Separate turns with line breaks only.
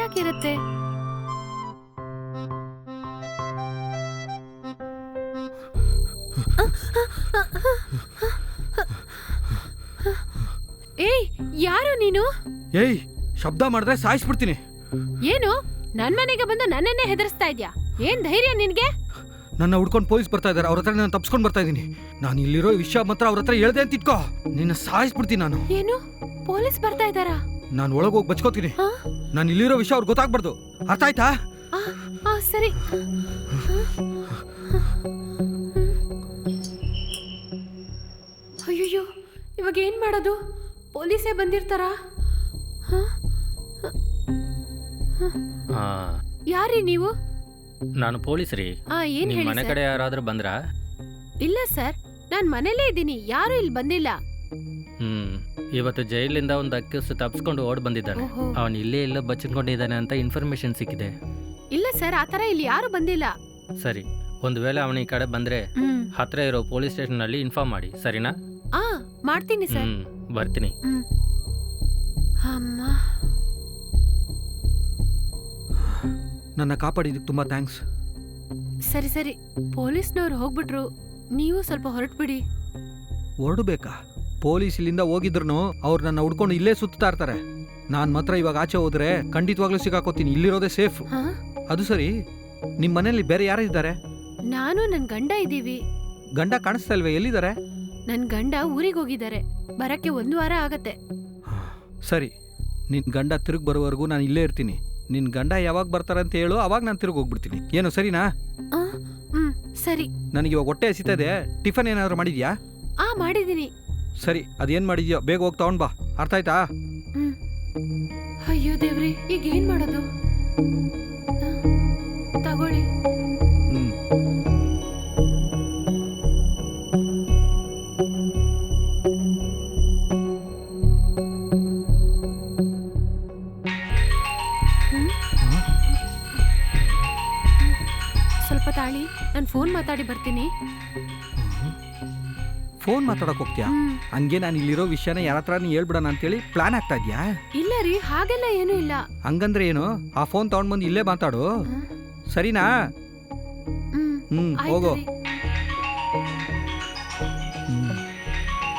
ಯಾಕಿರುತ್ತೆ ಏಯ್ ಯಾರು ನೀನು?
ಏಯ್ ಶಬ್ದ ಮಾಡಿದ್ರೆ ಸಾಯಿಸ್ಬಿಡ್ತೀನಿ.
ಏನು? ನನ್ ಮನೆಗೆ ಬಂದು ನನ್ನನ್ನೇ ಹೆದರ್ಸ್ತಾ ಇದ್ಯಾ? ಏನ್ ಧೈರ್ಯ ನಿನ್ಗೆ?
ನನ್ನ ಹುಡ್ಕೊಂಡು ಪೊಲೀಸ್ ಬರ್ತಾ ಇದ್ದಾರೆ. ಅವ್ರ ಹತ್ರ ನಾನು ತಪ್ಸ್ಕೊಂಡ್ ಬರ್ತಾ ಇದ್ದೀನಿ. ನಾನು ಇಲ್ಲಿರೋ ವಿಷಯ ಮಾತ್ರ ಅವ್ರ ಹತ್ರ ಹೇಳ್ದೆ ಅಂತ ಇಟ್ಕೋ. ನಿನ್ನ ಸಾಯಿಸ್ಬಿಡ್ತೀನಿ ನಾನು.
ಏನು? ಪೊಲೀಸ್ ಬರ್ತಾ ಇದ್ದಾರಾ?
ನಾನು ಒಳಗೆ ಹೋಗಿ ಬಚ್ಕೋತೀನಿ.
ಹಾ?
ನಾನು ಇಲ್ಲಿರೋ ವಿಷಯ ಅವ್ರಿಗೆ ಗೊತ್ತಾಗ್ಬಾರ್ದು. ಅರ್ಥ ಆಯ್ತಾ?
ಆ, ಆ, ಸರಿ. ಅಯ್ಯೋ ಇವಾಗ ಏನ್ ಮಾಡೋದು? ಪೊಲೀಸೇ ಬಂದಿರ್ತಾರಾ? ಹ?
ಆ,
ಯಾರೀ ನೀವು?
ನಾನು ಪೊಲೀಸ್ ರೀ.
ಆ ಏನ್ ಹೇಳಿ
ಮನೆ
ಸರ್?
ಕಡೆ ಯಾರಾದ್ರೂ ಬಂದ್ರಾ?
ಇಲ್ಲ ಸರ್ ನಾನ್ ಮನೇಲೇ ಇದ್ದೀನಿ ಯಾರು ಇಲ್ಲಿ ಬಂದಿಲ್ಲ.
ಹ್ಮ್. ಇವತ್ತು ಜೈಲಿಂದ ಒಂದು ಅಕ್ಯೂಸ್ ತಪ್ಪಿಸ್ಕೊಂಡು ಓಡ್ ಬಂದಿದ್ದಾನೆ.
ಓಹೋ.
ಅವನು ಇಲ್ಲೇ ಇಲ್ಲ ಬಚ್ಚಿಟ್ಕೊಂಡಿದ್ದಾನೆ ಅಂತ ಇನ್ಫಾರ್ಮೇಶನ್ ಸಿಕ್ಕಿದೆ.
ಇಲ್ಲ ಸರ್ ಆತರ ಇಲ್ಲಿ ಯಾರು ಬಂದಿಲ್ಲ.
ಸರಿ ಒಂದು ವೇಳೆ ಅವನ ಈ ಕಡೆ ಬಂದ್ರೆ
ಹ್ಮ್.
ಹತ್ರ ಇರೋ ಪೊಲೀಸ್ ಸ್ಟೇಷನ್ ಅಲ್ಲಿ ಇನ್ಫಾರ್ಮ್ ಮಾಡಿ ಸರಿನಾ?
ಆ ಮಾಡ್ತೀನಿ ಸರ್.
ಹ್ಮ್ ಬರ್ತೀನಿ.
ಹ್ಮ್. ಅಮ್ಮ.
ನನ್ನ ಕಾಪಾಡಿದ್ದಕ್ಕೆ ತುಂಬ ಥ್ಯಾಂಕ್ಸ್.
ಸರಿ ಸರಿ. ಪೊಲೀಸ್ನವ್ರು ಹೋಗ್ಬಿಟ್ರು. ನೀವು ಸ್ವಲ್ಪ ಹೊರಟ್ಬಿಡಿ.
ಹೊರಡಬೇಕಾ ಪೊಲೀಸ್ ಇಲ್ಲಿಂದ ಹೋಗಿದ್ರು ಅವ್ರು ನನ್ನ ಹುಡ್ಕೊಂಡು ಇಲ್ಲೇ ಸುತ್ತಾ ಇರ್ತಾರೆ. ನಾನು ಮಾತ್ರ ಇವಾಗ ಆಚೆ ಹೋದ್ರೆ ಖಂಡಿತವಾಗ್ಲೂ ಸಿಗಾಕೋತೀನಿ ಇಲ್ಲಿರೋದೇ ಸೇಫ್.
ಹಾ?
ಅದು ಸರಿ. ನಿಮ್ಮ ಮನೇಲಿ ಬೇರೆ ಯಾರು ಇದ್ದಾರೆ?
ನಾನು ನನ್ ಗಂಡ ಇದ್ದೀವಿ.
ಗಂಡ ಕಾಣಿಸ್ತಾ ಇಲ್ವೇ? ಎಲ್ಲಿದ್ದಾರೆ?
ನನ್ ಗಂಡ ಊರಿಗೆ ಹೋಗಿದ್ದಾರೆ. ಬರಕ್ಕೆ ಒಂದು ವಾರ ಆಗತ್ತೆ.
ಸರಿ. ನಿನ್ನ ಗಂಡ ತಿರುಗಿ ಬರೋವರೆಗೂ ನಾನು ಇಲ್ಲೇ ಇರ್ತೀನಿ. ನಿನ್ನ ಗಂಡ ಯಾವಾಗ ಬರ್ತಾರೆ ಅಂತ ಹೇಳು ಅವಾಗ ನಾನು ತಿರುಗಿ ಹೋಗ್ಬಿಡ್ತೀನಿ. ಏನು ಸರಿನಾ?
ಆ, ಹ್ಮ್ ಸರಿ.
ನನಗೆ ಇವಾಗ ಹೊಟ್ಟೆ ಹಸಿತಾ ಇದೆ. ಟಿಫನ್ ಏನಾದರೂ ಮಾಡಿದ್ಯಾ?
ಆ ಮಾಡಿದೀನಿ
ಸರಿ ಅದೇನ್ ಮಾಡಿದ್ಯೋ ಬೇಗ ಹೋಗಿ ತಗೊಂಡ್ ಬಾ. ಅರ್ಥ ಆಯ್ತಾ?
ಹ್ಮ್. ಅಯ್ಯೋ ದೇವ್ರಿ ಈಗ ಏನ್ ಮಾಡೋದು? ಆ, ತಗೊಳ್ಳಿ.
ಹ್ಮ್.
ಸ್ವಲ್ಪ ತಾಳಿ ನಾನು ಫೋನ್ ಮಾತಾಡಿ ಬರ್ತೀನಿ.
ಫೋನ್ ಮಾತಾಡಕ್ ಹೋಗ್ತೀಯಾ? ಹಂಗೆ ನಾನು ಇಲ್ಲಿರೋ ವಿಷಯನ ಯಾರ ಹತ್ರ ಹೇಳ್ಬಿಡೋಣ ಅಂತೇಳಿ ಪ್ಲಾನ್ ಆಗ್ತಾ ಇದ್ಯಾ?
ಇಲ್ಲ ರೀ ಹಾಗೆಲ್ಲ ಏನೂ ಇಲ್ಲ.
ಹಂಗಂದ್ರೆ ಏನು? ಆ ಫೋನ್ ತಗೊಂಡ್ ಬಂದು ಇಲ್ಲೇ ಮಾತಾಡು. ಸರಿನಾ?
ಹ್ಮ್.
ಹೋಗೋ
ಆಯ್ತು
ಹೋಗು.
ರೀ.